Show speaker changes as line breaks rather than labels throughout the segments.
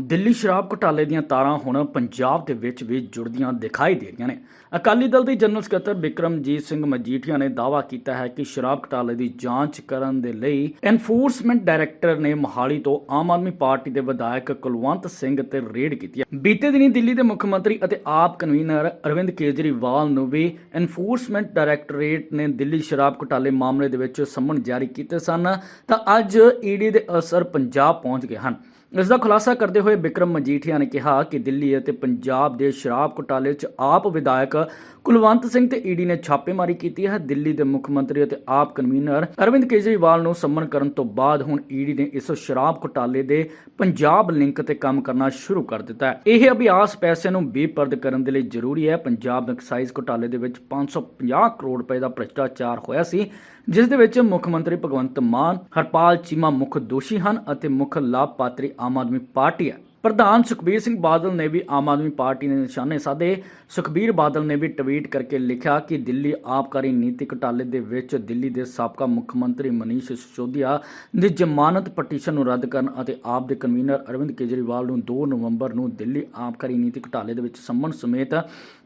ਦਿੱਲੀ ਸ਼ਰਾਬ ਘੁਟਾਲੇ ਦੀਆਂ ਤਾਰਾਂ ਹੁਣ ਪੰਜਾਬ ਦੇ ਵਿੱਚ ਵੀ ਜੁੜਦੀਆਂ ਦਿਖਾਈ ਦੇ ਰਹੀਆਂ ਨੇ। ਅਕਾਲੀ ਦਲ ਦੇ ਜਨਰਲ ਸਕੱਤਰ ਬਿਕਰਮਜੀਤ ਸਿੰਘ ਮਜੀਠੀਆ ਨੇ ਦਾਅਵਾ ਕੀਤਾ ਹੈ ਕਿ ਸ਼ਰਾਬ ਘੁਟਾਲੇ ਦੀ ਜਾਂਚ ਕਰਨ ਦੇ ਲਈ ਐਨਫੋਰਸਮੈਂਟ ਡਾਇਰੈਕਟਰ ਨੇ ਮੋਹਾਲੀ ਤੋਂ ਆਮ ਆਦਮੀ ਪਾਰਟੀ ਦੇ ਵਿਧਾਇਕ ਕੁਲਵੰਤ ਸਿੰਘ ਤੇ ਰੇਡ ਕੀਤੀ ਹੈ। ਬੀਤੇ ਦਿਨੀ ਦਿੱਲੀ ਦੇ ਮੁੱਖ ਮੰਤਰੀ ਅਤੇ ਆਪ ਕਨਵੀਨਰ ਅਰਵਿੰਦ ਕੇਜਰੀਵਾਲ ਨੂੰ ਵੀ ਐਨਫੋਰਸਮੈਂਟ ਡਾਇਰੈਕਟੋਰੇਟ ਨੇ ਦਿੱਲੀ ਸ਼ਰਾਬ ਘੁਟਾਲੇ ਮਾਮਲੇ ਦੇ ਵਿੱਚ ਸੰਮਨ ਜਾਰੀ ਕੀਤੇ ਸਨ। ਤਾਂ ਅੱਜ ਈਡੀ ਦੇ ਅਸਰ ਪੰਜਾਬ ਪਹੁੰਚ ਗਏ ਹਨ। ਇਸ ਦਾ ਖੁਲਾਸਾ ਕਰਦੇ ਹੋਏ ਬਿਕਰਮ ਮਜੀਠੀਆ ਨੇ ਕਿਹਾ ਕਿ ਦਿੱਲੀ ਅਤੇ ਪੰਜਾਬ ਦੇ ਸ਼ਰਾਬ ਘੁਟਾਲੇ 'ਚ ਆਪ ਵਿਧਾਇਕ ਕੁਲਵੰਤ ਸਿੰਘ ਤੇ ਈਡੀ ਨੇ ਛਾਪੇਮਾਰੀ ਕੀਤੀ ਹੈ। ਦਿੱਲੀ ਦੇ ਮੁੱਖ ਮੰਤਰੀ ਅਤੇ ਆਪ ਕਨਵੀਨਰ ਅਰਵਿੰਦ ਕੇਜਰੀਵਾਲ ਨੂੰ ਸੰਮਨ ਕਰਨ ਤੋਂ ਬਾਅਦ ਹੁਣ ਈਡੀ ਨੇ ਇਸ ਸ਼ਰਾਬ ਘੁਟਾਲੇ ਦੇ ਪੰਜਾਬ ਲਿੰਕ ਤੇ ਕੰਮ ਕਰਨਾ ਸ਼ੁਰੂ ਕਰ ਦਿੱਤਾ ਹੈ। ਇਹ ਅਭਿਆਸ ਪੈਸੇ ਨੂੰ ਬੇਪਰਦ ਕਰਨ ਦੇ ਲਈ ਜ਼ਰੂਰੀ ਹੈ। ਪੰਜਾਬ ਐਕਸਾਈਜ਼ ਘੁਟਾਲੇ ਦੇ ਵਿੱਚ 550 ਕਰੋੜ ਰੁਪਏ ਦਾ ਭ੍ਰਿਸ਼ਟਾਚਾਰ ਹੋਇਆ ਸੀ, ਜਿਸ ਦੇ ਵਿੱਚ ਮੁੱਖ ਮੰਤਰੀ ਭਗਵੰਤ ਮਾਨ, ਹਰਪਾਲ ਚੀਮਾ ਮੁੱਖ ਦੋਸ਼ੀ ਹਨ ਅਤੇ ਮੁੱਖ ਲਾਭਪਾਤਰੀ ਆਮ ਆਦਮੀ ਪਾਰਟੀ ਹੈ। ਪ੍ਰਧਾਨ ਸੁਖਬੀਰ ਸਿੰਘ ਬਾਦਲ ਨੇ ਵੀ ਆਮ ਆਦਮੀ ਪਾਰਟੀ ਦੇ ਨਿਸ਼ਾਨੇ ਸਾਧੇ। ਸੁਖਬੀਰ ਬਾਦਲ ਨੇ ਵੀ ਟਵੀਟ ਕਰਕੇ ਲਿਖਿਆ ਕਿ ਦਿੱਲੀ ਆਬਕਾਰੀ ਨੀਤੀ ਘੁਟਾਲੇ ਦੇ ਵਿੱਚ ਦਿੱਲੀ ਦੇ ਸਾਬਕਾ ਮੁੱਖ ਮੰਤਰੀ ਮਨੀਸ਼ ਸਿਸੋਦੀਆ ਦੀ ਜ਼ਮਾਨਤ ਪਟੀਸ਼ਨ ਨੂੰ ਰੱਦ ਕਰਨ ਅਤੇ ਆਪ ਦੇ ਕਨਵੀਨਰ ਅਰਵਿੰਦ ਕੇਜਰੀਵਾਲ ਨੂੰ 2 ਨਵੰਬਰ ਨੂੰ ਦਿੱਲੀ ਆਬਕਾਰੀ ਨੀਤੀ ਘੁਟਾਲੇ ਦੇ ਵਿੱਚ ਸੰਮਨ ਸਮੇਤ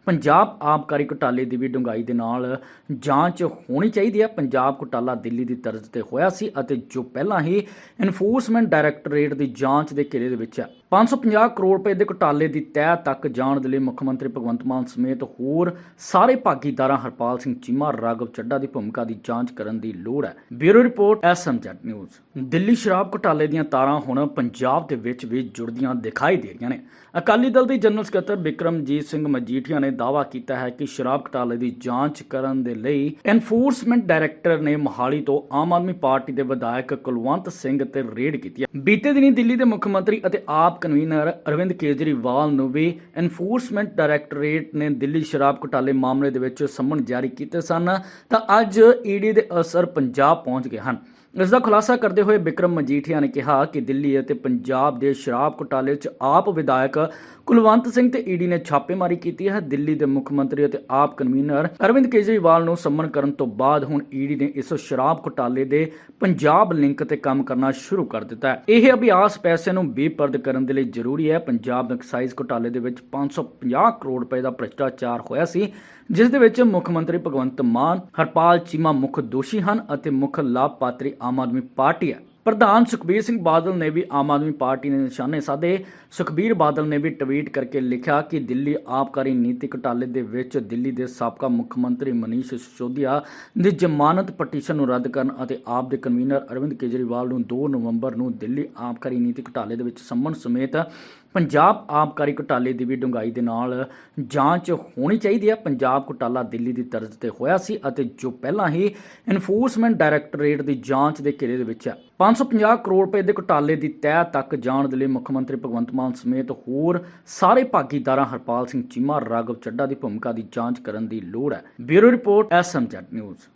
ਪੰਜਾਬ ਆਬਕਾਰੀ ਘੁਟਾਲੇ ਦੀ ਵੀ ਡੂੰਘਾਈ ਦੇ ਨਾਲ ਜਾਂਚ ਹੋਣੀ ਚਾਹੀਦੀ ਹੈ। ਪੰਜਾਬ ਘੁਟਾਲਾ ਦਿੱਲੀ ਦੀ ਤਰਜ਼ ਤੇ ਹੋਇਆ ਸੀ ਅਤੇ ਜੋ ਪਹਿਲਾਂ ਹੀ ਇਨਫੋਰਸਮੈਂਟ ਡਾਇਰੈਕਟੋਰੇਟ ਦੀ ਜਾਂਚ ਦੇ ਘੇਰੇ ਦੇ ਵਿੱਚ ਹੈ। 550 ਕਰੋੜ ਰੁਪਏ ਦੇ ਘੁਟਾਲੇ ਦੀ ਤਹਿ ਤੱਕ ਜਾਣ ਦੇ ਲਈ ਮੁੱਖ ਮੰਤਰੀ ਭਗਵੰਤ ਮਾਨ ਸਮੇਤ ਹੋਰ ਸਾਰੇ ਭਾਗੀਦਾਰਾਂ ਹਰਪਾਲ ਸਿੰਘ ਚੀਮਾ, ਰਾਘਵ ਚੱਡਾ ਦੀ ਭੂਮਿਕਾ ਦੀ ਜਾਂਚ ਕਰਨ ਦੀ ਲੋੜ ਹੈ। ਬਿਊਰੋ ਰਿਪੋਰਟ ਐਸਐਮਜੈਟ ਨਿਊਜ਼। ਦਿੱਲੀ ਸ਼ਰਾਬ ਘੁਟਾਲੇ ਦੀਆਂ ਤਾਰਾਂ ਹੁਣ ਪੰਜਾਬ ਦੇ ਵਿੱਚ ਵੀ ਜੁੜਦੀਆਂ ਦਿਖਾਈ ਦੇ ਰਹੀਆਂ ਨੇ। ਅਕਾਲੀ ਦਲ ਦੇ ਜਨਰਲ ਸਕੱਤਰ ਬਿਕਰਮਜੀਤ ਸਿੰਘ ਮਜੀਠੀਆ ਨੇ ਦਾਅਵਾ ਕੀਤਾ ਹੈ ਕਿ ਸ਼ਰਾਬ ਘੁਟਾਲੇ ਦੀ ਜਾਂਚ ਕਰਨ ਦੇ ਲਈ ਐਨਫੋਰਸਮੈਂਟ ਡਾਇਰੈਕਟਰ ਨੇ ਮੋਹਾਲੀ ਤੋਂ ਆਮ ਆਦਮੀ ਪਾਰਟੀ ਦੇ ਵਿਧਾਇਕ ਕੁਲਵੰਤ ਸਿੰਘ ਤੇ ਰੇਡ ਕੀਤੀ ਬੀਤੇ ਦਿਨੀ ਦਿੱਲੀ ਦੇ ਮੁੱਖ ਮੰਤਰੀ ਅਤੇ ਆਪ ਕਨਵੀਨਰ ਅਰਵਿੰਦ ਕੇਜਰੀਵਾਲ ਨੂੰ ਵੀ ਐਨਫੋਰਸਮੈਂਟ ਡਾਇਰੈਕਟੋਰੇਟ ਨੇ ਦਿੱਲੀ ਸ਼ਰਾਬ ਘੁਟਾਲੇ ਮਾਮਲੇ ਦੇ ਵਿੱਚ ਸੰਮਨ ਜਾਰੀ ਕੀਤੇ ਸਨ। ਤਾਂ ਅੱਜ ਈਡੀ ਦੇ ਅਸਰ ਪੰਜਾਬ ਪਹੁੰਚ ਗਏ ਹਨ। ਇਸ ਦਾ ਖੁਲਾਸਾ ਕਰਦੇ ਹੋਏ ਬਿਕਰਮ ਮਜੀਠੀਆ ਨੇ ਕਿਹਾ ਕਿ ਦਿੱਲੀ ਅਤੇ ਪੰਜਾਬ ਦੇ ਸ਼ਰਾਬ ਘੁਟਾਲੇ 'ਚ ਆਪ ਵਿਧਾਇਕ ਕੁਲਵੰਤ ਸਿੰਘ ਤੇ ਈਡੀ ਨੇ ਛਾਪੇਮਾਰੀ ਕੀਤੀ ਹੈ। ਦਿੱਲੀ ਦੇ ਮੁੱਖ ਮੰਤਰੀ ਅਤੇ ਆਪ ਕਨਵੀਨਰ ਅਰਵਿੰਦ ਕੇਜਰੀਵਾਲ ਨੂੰ ਸੰਮਨ ਕਰਨ ਤੋਂ ਬਾਅਦ ਹੁਣ ਈਡੀ ਨੇ ਇਸ ਸ਼ਰਾਬ ਘੁਟਾਲੇ ਦੇ ਪੰਜਾਬ ਲਿੰਕ ਤੇ ਕੰਮ ਕਰਨਾ ਸ਼ੁਰੂ ਕਰ ਦਿੱਤਾ ਹੈ। ਇਹ ਅਭਿਆਸ ਪੈਸੇ ਨੂੰ ਬੇਪਰਦ ਕਰਨ ਦੇ ਲਈ ਜ਼ਰੂਰੀ ਹੈ। ਪੰਜਾਬ ਐਕਸਾਈਜ਼ ਘੁਟਾਲੇ ਦੇ ਵਿੱਚ 550 ਕਰੋੜ ਰੁਪਏ ਦਾ ਭ੍ਰਿਸ਼ਟਾਚਾਰ ਹੋਇਆ ਸੀ, ਜਿਸ ਦੇ ਵਿੱਚ ਮੁੱਖ ਮੰਤਰੀ ਭਗਵੰਤ ਮਾਨ, ਹਰਪਾਲ ਚੀਮਾ ਮੁੱਖ ਦੋਸ਼ੀ ਹਨ ਅਤੇ ਮੁੱਖ ਲਾਭਪਾਤਰੀ ਆਮ ਆਦਮੀ ਪਾਰਟੀ ਹੈ। ਪ੍ਰਧਾਨ ਸੁਖਬੀਰ ਸਿੰਘ ਬਾਦਲ ਨੇ ਵੀ ਆਮ ਆਦਮੀ ਪਾਰਟੀ ਨੇ ਨਿਸ਼ਾਨੇ ਸਾਧੇ। ਸੁਖਬੀਰ ਬਾਦਲ ਨੇ ਵੀ ਟਵੀਟ ਕਰਕੇ ਲਿਖਿਆ ਕਿ ਦਿੱਲੀ ਆਬਕਾਰੀ ਨੀਤੀ ਘੁਟਾਲੇ ਦੇ ਵਿੱਚ ਦਿੱਲੀ ਦੇ ਸਾਬਕਾ ਮੁੱਖ ਮੰਤਰੀ ਮਨੀਸ਼ ਸਿਸੋਦੀਆ ਦੀ ਜ਼ਮਾਨਤ ਪਟੀਸ਼ਨ ਨੂੰ ਰੱਦ ਕਰਨ ਅਤੇ ਆਪ ਦੇ ਕਨਵੀਨਰ ਅਰਵਿੰਦ ਕੇਜਰੀਵਾਲ ਨੂੰ 2 ਨਵੰਬਰ ਨੂੰ ਦਿੱਲੀ ਆਬਕਾਰੀ ਨੀਤੀ ਘੁਟਾਲੇ ਦੇ ਵਿੱਚ ਸੰਮਨ ਸਮੇਤ ਪੰਜਾਬ ਆਬਕਾਰੀ ਘੁਟਾਲੇ ਦੀ ਵੀ ਡੂੰਘਾਈ ਦੇ ਨਾਲ ਜਾਂਚ ਹੋਣੀ ਚਾਹੀਦੀ ਹੈ। ਪੰਜਾਬ ਘੁਟਾਲਾ ਦਿੱਲੀ ਦੀ ਤਰਜ਼ ਤੇ ਹੋਇਆ ਸੀ ਅਤੇ ਜੋ ਪਹਿਲਾਂ ਹੀ ਇਨਫੋਰਸਮੈਂਟ ਡਾਇਰੈਕਟੋਰੇਟ ਦੀ ਜਾਂਚ ਦੇ ਘੇਰੇ ਦੇ ਵਿੱਚ ਹੈ। 550 ਕਰੋੜ ਰੁਪਏ ਦੇ ਘੁਟਾਲੇ ਦੀ ਤਹਿ ਤੱਕ ਜਾਣ ਦੇ ਲਈ ਮੁੱਖ ਮੰਤਰੀ ਭਗਵੰਤ ਮਾਨ ਸਮੇਤ ਹੋਰ ਸਾਰੇ ਭਾਗੀਦਾਰਾਂ ਹਰਪਾਲ ਸਿੰਘ ਚੀਮਾ, ਰਾਘਵ ਚੱਡਾ ਦੀ ਭੂਮਿਕਾ ਦੀ ਜਾਂਚ ਕਰਨ ਦੀ ਲੋੜ ਹੈ। ਬਿਊਰੋ ਰਿਪੋਰਟ ਐਸਐਮਜੈਟ ਨਿਊਜ਼।